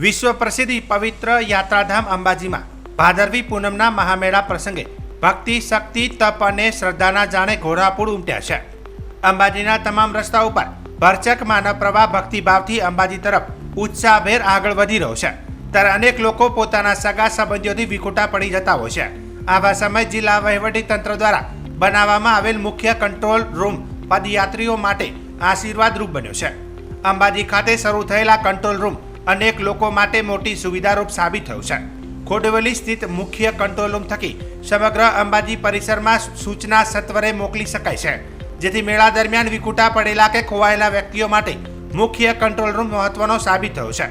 વિશ્વ પ્રસિદ્ધ પવિત્ર યાત્રાધામ અંબાજીમાં. ભાદરવી પૂનમના મહામેળા પ્રસંગે ભક્તિ, શક્તિ, તપ અને શ્રદ્ધાના જાણે ઘોડાપૂર ઉમટ્યા છે. અંબાજીના તમામ રસ્તા ઉપર ભરચક માનવ પ્રવાહ ભક્તિભાવથી અંબાજી તરફ ઉત્સાહભેર આગળ વધી રહ્યો છે. ત્યારે અનેક લોકો પોતાના સગા સંબંધીઓથી વિખૂટા પડી જતા હોય છે. આવા સમય જિલ્લા વહીવટી તંત્ર દ્વારા બનાવવામાં આવેલ મુખ્ય કંટ્રોલ રૂમ પદયાત્રીઓ માટે આશીર્વાદરૂપ બન્યો છે. અંબાજી ખાતે શરૂ થયેલા કંટ્રોલ રૂમ અનેક લોકો માટે મોટી સુવિધારૂપ સાબિત થયું છે. ખોડવેલી સ્થિત મુખ્ય કંટ્રોલ રૂમ થકી સમગ્ર અંબાજી પરિસરમાં સૂચના સત્વરે મોકલી શકાય છે. જેથી મેળા દરમિયાન વિકુટા પડેલા કે ખોવાયેલા વ્યક્તિઓ માટે મુખ્ય કંટ્રોલ રૂમ મહત્વનો સાબિત થયો છે.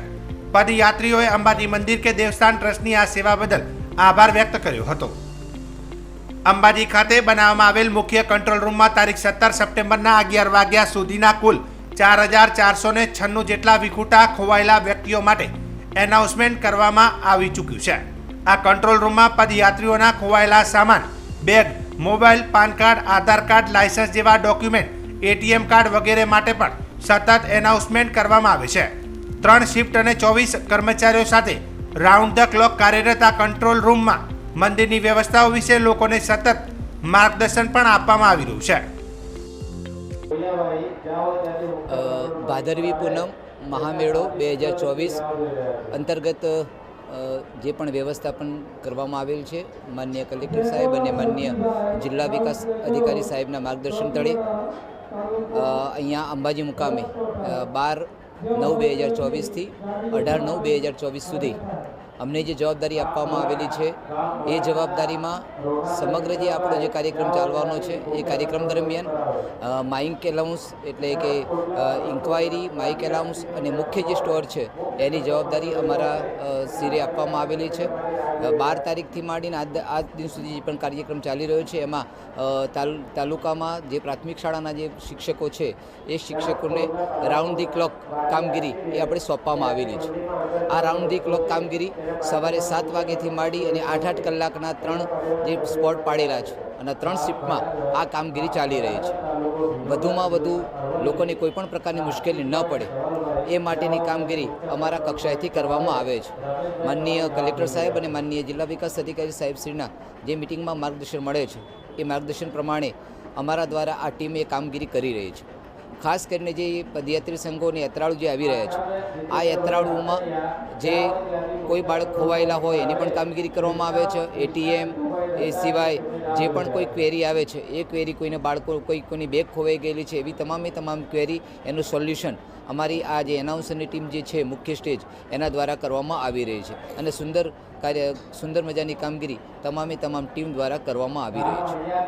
પદયાત્રીઓએ અંબાજી મંદિર કે દેવસ્થાન ટ્રસ્ટની આ સેવા બદલ આભાર વ્યક્ત કર્યો હતો. અંબાજી ખાતે બનાવવામાં આવેલ મુખ્ય કંટ્રોલ રૂમમાં તારીખ સત્તર સપ્ટેમ્બરના અગિયાર વાગ્યા સુધીના કુલ ચાર હજાર ચારસો ને છન્નું જેટલા વિખૂટા ખોવાયેલા વ્યક્તિઓ માટે એનાઉન્સમેન્ટ કરવામાં આવી ચૂક્યું છે. આ કંટ્રોલ રૂમમાં પદયાત્રીઓના ખોવાયેલા સામાન, bag, mobile, PAN card, Aadhaar card, licence જેવા ડોક્યુમેન્ટ, એટીએમ કાર્ડ વગેરે માટે પણ સતત એનાઉન્સમેન્ટ કરવામાં આવે છે. ત્રણ શિફ્ટ અને ચોવીસ કર્મચારીઓ સાથે રાઉન્ડ ધ ક્લોક કાર્યરત આ કંટ્રોલ રૂમમાં મંદિરની વ્યવસ્થાઓ વિશે લોકોને સતત માર્ગદર્શન પણ આપવામાં આવી રહ્યું છે. ભાદરવી પૂનમ મહામેળો બે હજાર ચોવીસ અંતર્ગત જે પણ વ્યવસ્થાપન કરવામાં આવેલ છે, માન્ય કલેક્ટર સાહેબ અને માન્ય જિલ્લા વિકાસ અધિકારી સાહેબના માર્ગદર્શન તળે અહીંયા અંબાજી મુકામે બાર નવ બે હજાર ચોવીસથી અઢાર નવ બે હજાર ચોવીસ સુધી અમને જે જવાબદારી આપવામાં આવેલી છે, એ જવાબદારીમાં સમગ્ર જે આપણો જે કાર્યક્રમ ચાલવાનો છે, એ કાર્યક્રમ દરમિયાન માઇક એલાઉન્સ એટલે કે ઇન્ક્વાયરી માઇક એલાઉન્સ અને મુખ્ય જે સ્ટોર છે, એની જવાબદારી અમારા સિરે આપવામાં આવેલી છે. બાર તારીખથી માંડીને આજ દિન સુધી જે પણ કાર્યક્રમ ચાલી રહ્યો છે, એમાં તાલુકામાં જે પ્રાથમિક શાળાના જે શિક્ષકો છે, એ શિક્ષકોને રાઉન્ડ ધી ક્લોક કામગીરી એ આપણે સોંપવામાં આવેલી છે. આ રાઉન્ડ ધી ક્લોક કામગીરી સવારે સાત વાગ્યાથી માંડી અને આઠ આઠ કલાકના ત્રણ જે સ્પોટ પાડેલા છે અને ત્રણ શિફ્ટમાં આ કામગીરી ચાલી રહી છે. વધુમાં વધુ લોકોને કોઈપણ પ્રકારની મુશ્કેલી ન પડે. એ માટેની કામગીરી અમારા કક્ષાએથી કરવામાં આવે છે. માનનીય કલેક્ટર સાહેબ અને માનનીય જિલ્લા વિકાસ અધિકારી સાહેબશ્રીના જે મિટિંગમાં માર્ગદર્શન મળે છે, એ માર્ગદર્શન પ્રમાણે અમારા દ્વારા આ ટીમ એ કામગીરી કરી રહી છે. ખાસ કરીને જે પદયાત્રી સંઘો અને યાત્રાળુ જે આવી રહ્યા છે, આ યાત્રાળુઓમાં જે કોઈ બાળક ખોવાયેલા હોય એની પણ કામગીરી કરવામાં આવે છે. એટીએમ, એ સિવાય જે પણ કોઈ ક્વેરી આવે છે, એ ક્વેરી કોઈને બાળકો, કોઈ કોઈની બેગ ખોવાઈ ગયેલી છે, એવી તમામે તમામ ક્વેરી એનું સોલ્યુશન અમારી આ જે એનાઉન્સરની ટીમ જે છે, મુખ્ય સ્ટેજ, એના દ્વારા કરવામાં આવી રહી છે અને સુંદર કાર્ય, સુંદર મજાની કામગીરી તમામે તમામ ટીમ દ્વારા કરવામાં આવી રહી છે.